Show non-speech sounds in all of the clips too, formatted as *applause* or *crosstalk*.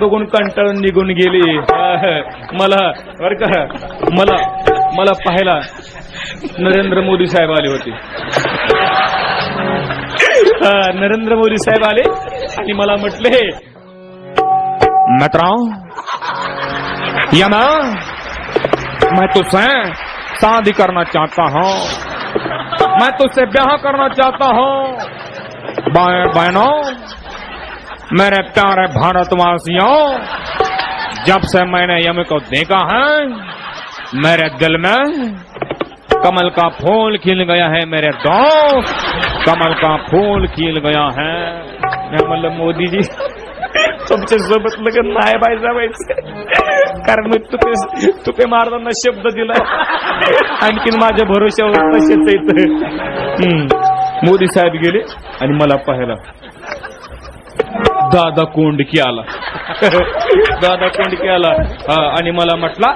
बघून कंटाळून निघून गेली. मला बर का मला मला पाहायला नरेंद्र मोदी साहेब आले होते. नरेंद्र मोदी साहेब आले आणि मला म्हटले मित्राओ या ना मैं तुझसे शादी करना चाहता हूँ। मैं तुझसे ब्याह करना चाहता हूँ। बहनों मेरे प्यारे भारतवासियों जब से मैंने यम को देखा है मेरे दिल में कमल का फूल खिल गया है मेरे दोस्त कमल का फूल खिल गया है। मतलब मोदी मोदीजी तुमचे सोबत लग्न नाही बायचा व्हायचं कारण मी तुके तुके मारताना शब्द दिला। आणखीन माझ्या भरोश्यावर तसेच येत मोदी साहेब गेले आणि मला पाहायला दादा कोंडकी आला. *laughs* दादा कोंडकी आला. हा, आणि मला म्हटला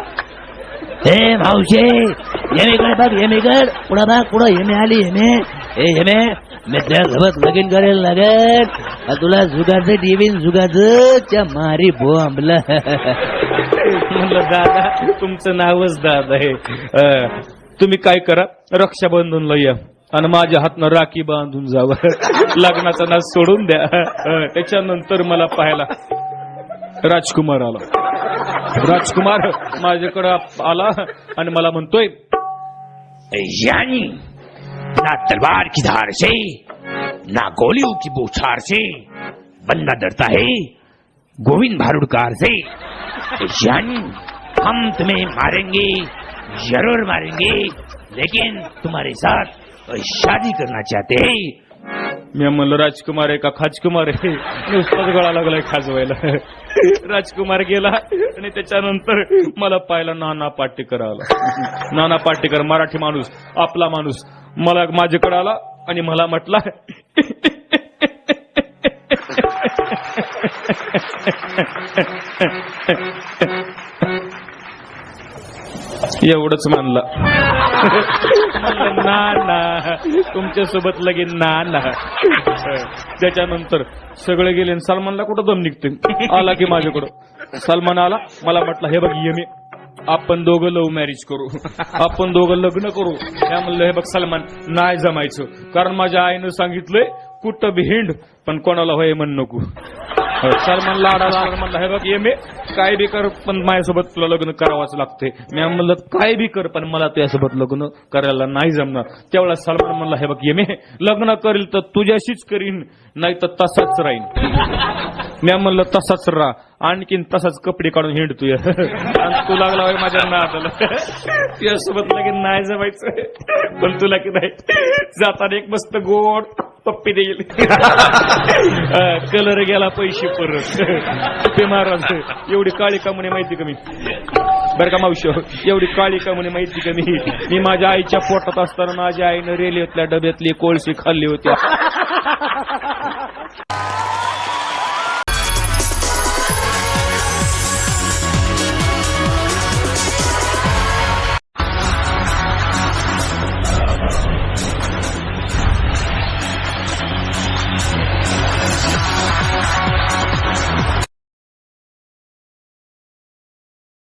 हे मावशे येमेकडे बघ येमेकड पुढं बघ पुढं येमे आली येमे हे येमे मी. त्या सोबत लगीन करेल लगन आ तुला जुगाचं टीव्हीन जुगाचं त्या मारी बोंबला. *laughs* म्हणलं दादा तुमचं नावच दादा आहे. अं, तुम्ही काय करा रक्षाबंधनला या. आणि माझ्या हातनं राखी बांधून जावं. लग्नाचा नाच सोडून द्या. त्याच्यानंतर मला पाहायला राजकुमार आला. राजकुमार माझ्याकडे आला आणि मला म्हणतोय यानी ना तलवार की धार से ना गोलियों की बौछार से बंदा डरता है गोविंद भारुडकार से। यानी हम तुम्हें मारेंगे जरूर मारेंगे लेकिन तुम्हारे साथ शादी करना चाहते हैं। मी म्हणलं राजकुमार आहे का खाजकुमार आहे नुसताच गळा लागलाय खाजवायला राजकुमार गेला आणि त्याच्यानंतर मला पाहिला नाना पाटेकर आला नाना पाटेकर मराठी माणूस आपला माणूस. मला माझ्याकडे आला आणि मला म्हटला एवढंच मानला. म्हणलं, ना ना तुमच्यासोबत ना ना. त्याच्यानंतर सगळे गेले आणि सलमानला कुठं दम निघते? आला की माझ्याकडं. सलमान आला मला म्हटलं हे बघ ये मी. आपण दोघं लव्ह मॅरेज करू. आपण दोघं लग्न करू. त्या म्हणलं हे बघ सलमान नाही जमायचं. कारण माझ्या आईनं सांगितलंय कुठं बी हिंड पण कोणाला होय म्हण नको. सलमान लाडा लाडा म्हणला हे बघ ये मी काय बी कर पण माझ्यासोबत तुला लग्न करावंच लागते मी म्हणलं काय बी कर पण मला तुझ्यासोबत लग्न करायला नाही जमणार. त्यावेळेला सलमान म्हणला हे बघ ये मी लग्न करील तर तुझ्याशीच करीन नाही तर तसाच राहीन. मी म्हणलं तसाच राहा आणखीन तसाच कपडे काढून हिंडतोय. आणि तू लागला होय माझ्या नादाला. तुझ्यासोबत लगेच नाही जमायचं. पण तुला की नाही जाताना एक मस्त गोड पप्पी देईल. *laughs* कलर गेला पैसे परत. ते महाराज एवढी काळी का म्हणे माहिती का मी? बरं का मावशी एवढी काळी का म्हणे माहिती का मी? मी माझ्या आईच्या पोटात असताना माझ्या आईनं रेल्वेतल्या डब्यातली कोळशी खाल्ली होती.